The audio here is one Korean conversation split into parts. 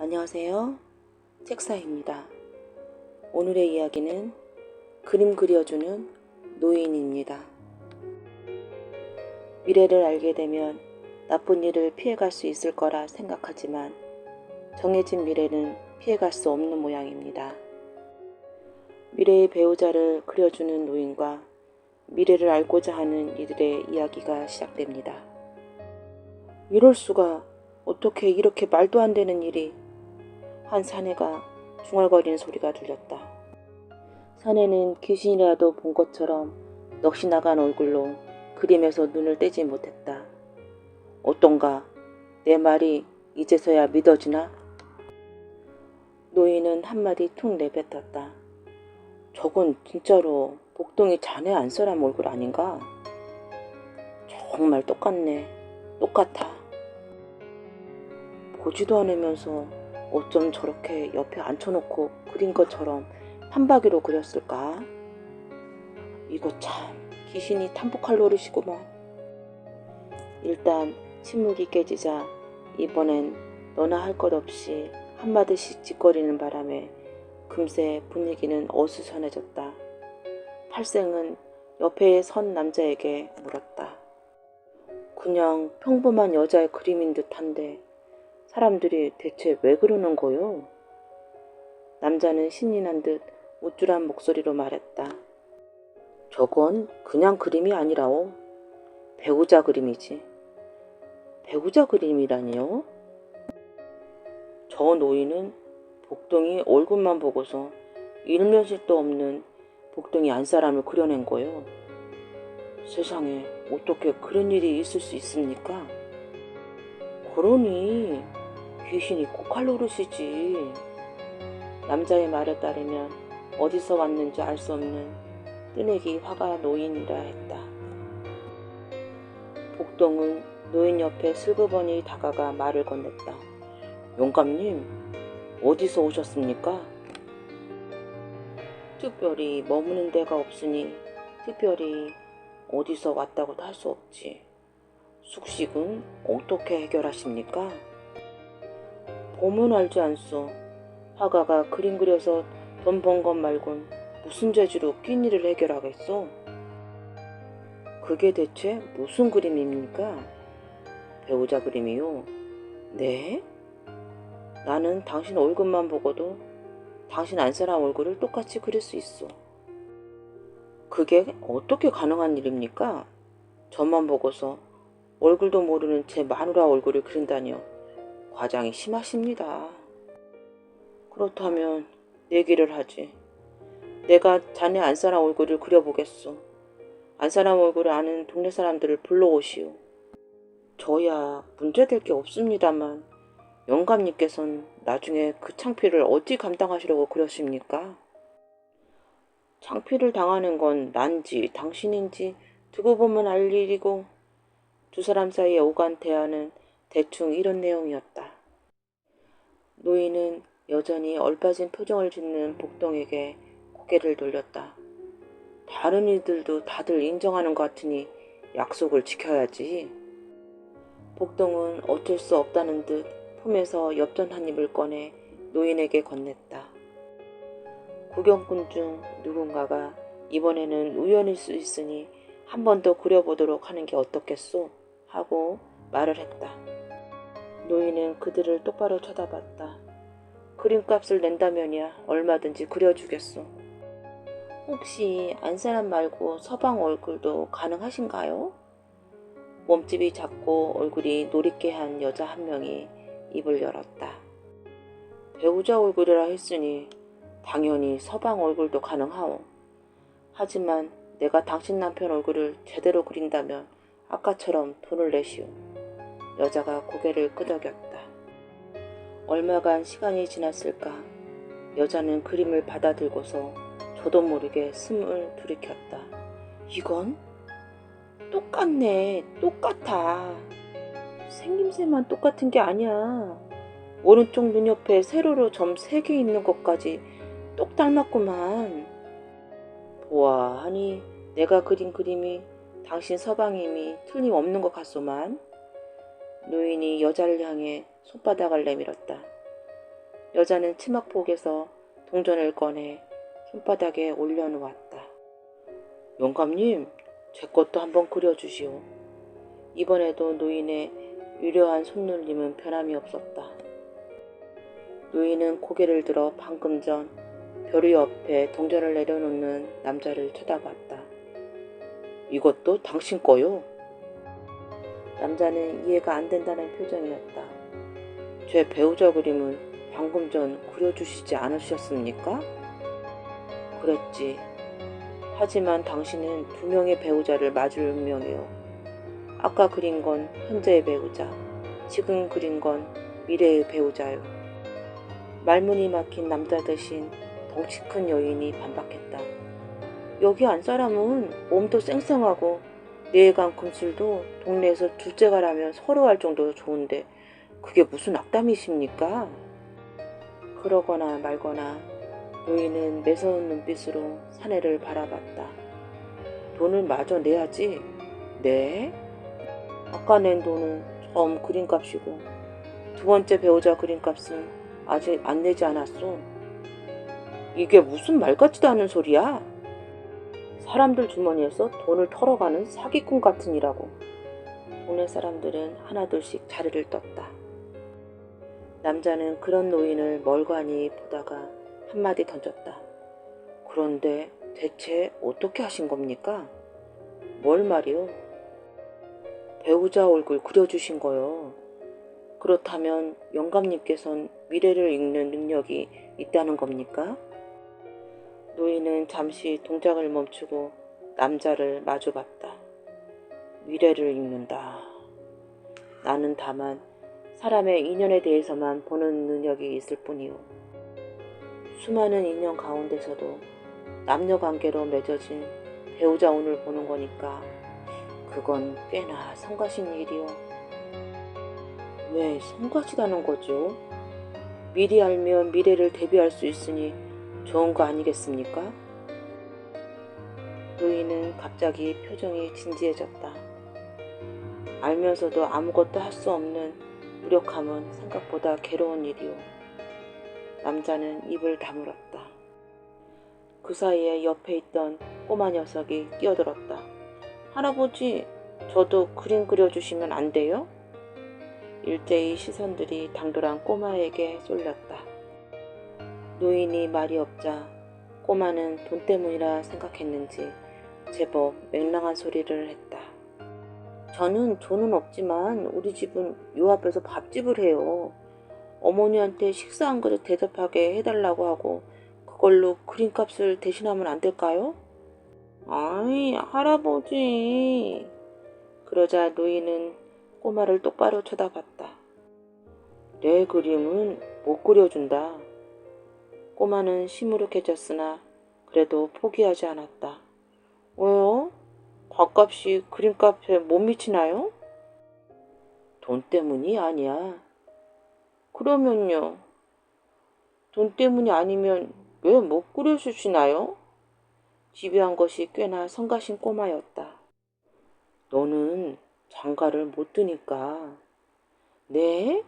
안녕하세요. 책사입니다. 오늘의 이야기는 그림 그려주는 노인입니다. 미래를 알게 되면 나쁜 일을 피해갈 수 있을 거라 생각하지만 정해진 미래는 피해갈 수 없는 모양입니다. 미래의 배우자를 그려주는 노인과 미래를 알고자 하는 이들의 이야기가 시작됩니다. 이럴 수가 어떻게 이렇게 말도 안 되는 일이 한 사내가 중얼거리는 소리가 들렸다. 사내는 귀신이라도 본 것처럼 넋이 나간 얼굴로 그림에서 눈을 떼지 못했다. 어떤가? 내 말이 이제서야 믿어지나? 노인은 한마디 툭 내뱉었다. 저건 진짜로 복동이 자네 안쓰람 얼굴 아닌가? 정말 똑같네. 똑같아. 보지도 않으면서 어쩜 저렇게 옆에 앉혀놓고 그린 것처럼 판박이로 그렸을까? 이거 참 귀신이 탐복할 노릇이구만. 일단 침묵이 깨지자 이번엔 너나 할 것 없이 한마디씩 짓거리는 바람에 금세 분위기는 어수선해졌다. 팔생은 옆에 선 남자에게 물었다. 그냥 평범한 여자의 그림인 듯한데 사람들이 대체 왜 그러는 거요? 남자는 신이 난 듯 우쭐한 목소리로 말했다. 저건 그냥 그림이 아니라오. 배우자 그림이지. 배우자 그림이라니요? 저 노인은 복동이 얼굴만 보고서 일면식도 없는 복동이 안 사람을 그려낸 거요. 세상에 어떻게 그런 일이 있을 수 있습니까? 그러니 귀신이 꼭할 노릇이지. 남자의 말에 따르면 어디서 왔는지 알 수 없는 뜨내기 화가 노인이라 했다. 복동은 노인 옆에 슬그머니 다가가 말을 건넸다. 영감님, 어디서 오셨습니까? 특별히 머무는 데가 없으니 특별히 어디서 왔다고도 할 수 없지. 숙식은 어떻게 해결하십니까? 보면 알지 않소. 화가가 그림 그려서 돈 번 것 말곤 무슨 재주로 끼니를 해결하겠소? 그게 대체 무슨 그림입니까? 배우자 그림이요. 네? 나는 당신 얼굴만 보고도 당신 안 사람 얼굴을 똑같이 그릴 수 있어. 그게 어떻게 가능한 일입니까? 저만 보고서 얼굴도 모르는 제 마누라 얼굴을 그린다니요. 과장이 심하십니다. 그렇다면 내기를 하지. 내가 자네 안사람 얼굴을 그려보겠소. 안사람 얼굴을 아는 동네 사람들을 불러오시오. 저야 문제될 게 없습니다만 영감님께선 나중에 그 창피를 어찌 감당하시려고 그러십니까? 창피를 당하는 건 난지 당신인지 두고 보면 알 일이고 두 사람 사이의 오간 대화는 대충 이런 내용이었다. 노인은 여전히 얼빠진 표정을 짓는 복동에게 고개를 돌렸다. 다른 이들도 다들 인정하는 것 같으니 약속을 지켜야지. 복동은 어쩔 수 없다는 듯 품에서 엽전 한 입을 꺼내 노인에게 건넸다. 구경꾼 중 누군가가 이번에는 우연일 수 있으니 한 번 더 그려보도록 하는 게 어떻겠소? 하고 말을 했다. 노인은 그들을 똑바로 쳐다봤다. 그림값을 낸다면야 얼마든지 그려주겠소. 혹시 안사람 말고 서방 얼굴도 가능하신가요? 몸집이 작고 얼굴이 노릿게 한 여자 한 명이 입을 열었다. 배우자 얼굴이라 했으니 당연히 서방 얼굴도 가능하오. 하지만 내가 당신 남편 얼굴을 제대로 그린다면 아까처럼 돈을 내시오. 여자가 고개를 끄덕였다. 얼마간 시간이 지났을까? 여자는 그림을 받아들고서 저도 모르게 숨을 들이켰다. 이건 똑같네. 똑같아. 생김새만 똑같은 게 아니야. 오른쪽 눈 옆에 세로로 점세개 있는 것까지 똑 닮았구만. 보아 하니 내가 그린 그림이 당신 서방님이 틀림없는 것 같소만. 노인이 여자를 향해 손바닥을 내밀었다. 여자는 치마폭에서 동전을 꺼내 손바닥에 올려놓았다. 영감님, 제 것도 한번 그려주시오. 이번에도 노인의 유려한 손놀림은 변함이 없었다. 노인은 고개를 들어 방금 전 벼루 옆에 동전을 내려놓는 남자를 쳐다봤다. 이것도 당신 거요? 남자는 이해가 안 된다는 표정이었다. 제 배우자 그림을 방금 전 그려주시지 않으셨습니까? 그랬지. 하지만 당신은 두 명의 배우자를 맞을 운명이요. 아까 그린 건 현재의 배우자, 지금 그린 건 미래의 배우자요. 말문이 막힌 남자 대신 덩치 큰 여인이 반박했다. 여기 안 사람은 몸도 쌩쌩하고 금술도 동네에서 둘째가라면 서로 할 정도로 좋은데 그게 무슨 악담이십니까? 그러거나 말거나 노인은 매서운 눈빛으로 사내를 바라봤다. 돈을 마저 내야지. 네? 아까 낸 돈은 처음 그림값이고 두 번째 배우자 그림값은 아직 안 내지 않았어. 이게 무슨 말 같지도 않은 소리야? 사람들 주머니에서 돈을 털어가는 사기꾼 같은 이라고. 동네 사람들은 하나둘씩 자리를 떴다. 남자는 그런 노인을 멀관히 보다가 한마디 던졌다. 그런데 대체 어떻게 하신 겁니까? 뭘 말이요? 배우자 얼굴 그려주신 거요. 그렇다면 영감님께선 미래를 읽는 능력이 있다는 겁니까? 노인은 잠시 동작을 멈추고 남자를 마주봤다. 미래를 읽는다. 나는 다만 사람의 인연에 대해서만 보는 능력이 있을 뿐이오. 수많은 인연 가운데서도 남녀 관계로 맺어진 배우자 운을 보는 거니까 그건 꽤나 성가신 일이오. 왜 성가시다는 거죠? 미리 알면 미래를 대비할 수 있으니 좋은 거 아니겠습니까? 노인은 갑자기 표정이 진지해졌다. 알면서도 아무것도 할 수 없는 무력함은 생각보다 괴로운 일이오. 남자는 입을 다물었다. 그 사이에 옆에 있던 꼬마 녀석이 끼어들었다. 할아버지, 저도 그림 그려주시면 안 돼요? 일제히 시선들이 당돌한 꼬마에게 쏠렸다. 노인이 말이 없자 꼬마는 돈 때문이라 생각했는지 제법 맹랑한 소리를 했다. 저는 돈은 없지만 우리 집은 요 앞에서 밥집을 해요. 어머니한테 식사 한 그릇 대접하게 해달라고 하고 그걸로 그림값을 대신하면 안 될까요? 아이 할아버지 그러자 노인은 꼬마를 똑바로 쳐다봤다. 내 그림은 못 그려준다. 꼬마는 시무룩해졌으나 그래도 포기하지 않았다. 왜요? 밥값이 그림값에 못 미치나요? 돈 때문이 아니야. 그러면요. 돈 때문이 아니면 왜못 그려주시나요? 집요한 것이 꽤나 성가신 꼬마였다. 너는 장가를 못 드니까. 네?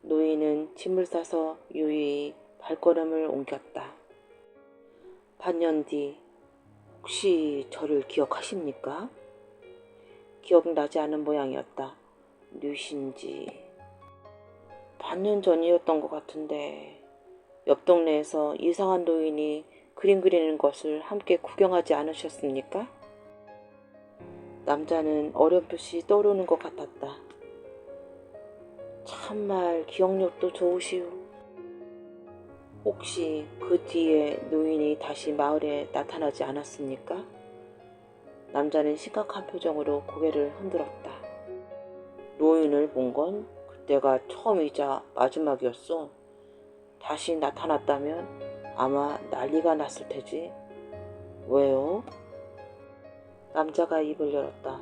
노인은 짐을 싸서 유유히 발걸음을 옮겼다. 반년 뒤 혹시 저를 기억하십니까? 기억나지 않은 모양이었다. 누신지 반년 전이었던 것 같은데 옆 동네에서 이상한 노인이 그림 그리는 것을 함께 구경하지 않으셨습니까? 남자는 어렴풋이 떠오르는 것 같았다. 참말 기억력도 좋으시오. 혹시 그 뒤에 노인이 다시 마을에 나타나지 않았습니까? 남자는 심각한 표정으로 고개를 흔들었다. 노인을 본 건 그때가 처음이자 마지막이었어. 다시 나타났다면 아마 난리가 났을 테지. 왜요? 남자가 입을 열었다.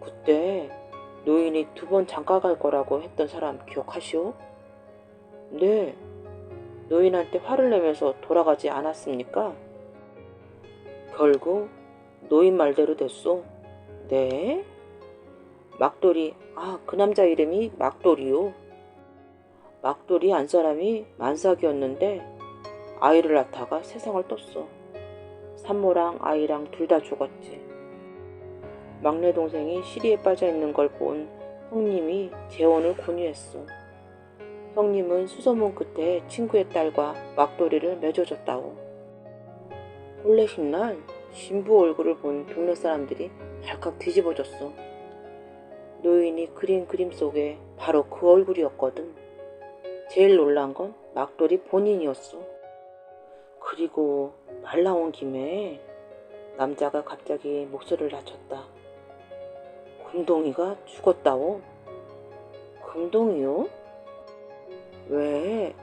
그때 노인이 두 번 장가 갈 거라고 했던 사람 기억하시오? 네. 노인한테 화를 내면서 돌아가지 않았습니까? 결국 노인 말대로 됐소. 네? 막돌이, 아, 그 남자 이름이 막돌이요. 막돌이 안 사람이 만삭이었는데 아이를 낳다가 세상을 떴어. 산모랑 아이랑 둘 다 죽었지. 막내 동생이 시리에 빠져 있는 걸 본 형님이 재혼을 권유했어. 형님은 수소문 끝에 친구의 딸과 막돌이를 맺어줬다고. 혼례식 날 신부 얼굴을 본 동네 사람들이 발칵 뒤집어졌어. 노인이 그린 그림 속에 바로 그 얼굴이었거든. 제일 놀란 건 막돌이 본인이었어. 그리고 말 나온 김에 남자가 갑자기 목소리를 낮췄다. 금동이가 죽었다오. 금동이요? 왜?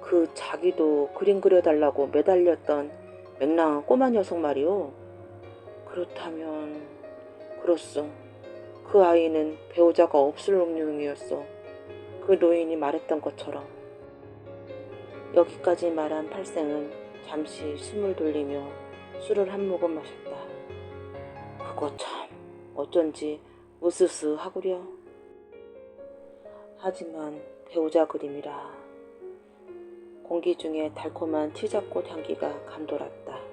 그 자기도 그림 그려달라고 매달렸던 맹랑한 꼬마 녀석 말이오. 그렇다면 그렇소. 그 아이는 배우자가 없을 놈용이었어. 그 노인이 말했던 것처럼. 여기까지 말한 팔생은 잠시 숨을 돌리며 술을 한 모금 마셨다. 그거 참 어쩐지 으스스 하구려. 하지만 배우자 그림이라 공기 중에 달콤한 치자꽃 향기가 감돌았다.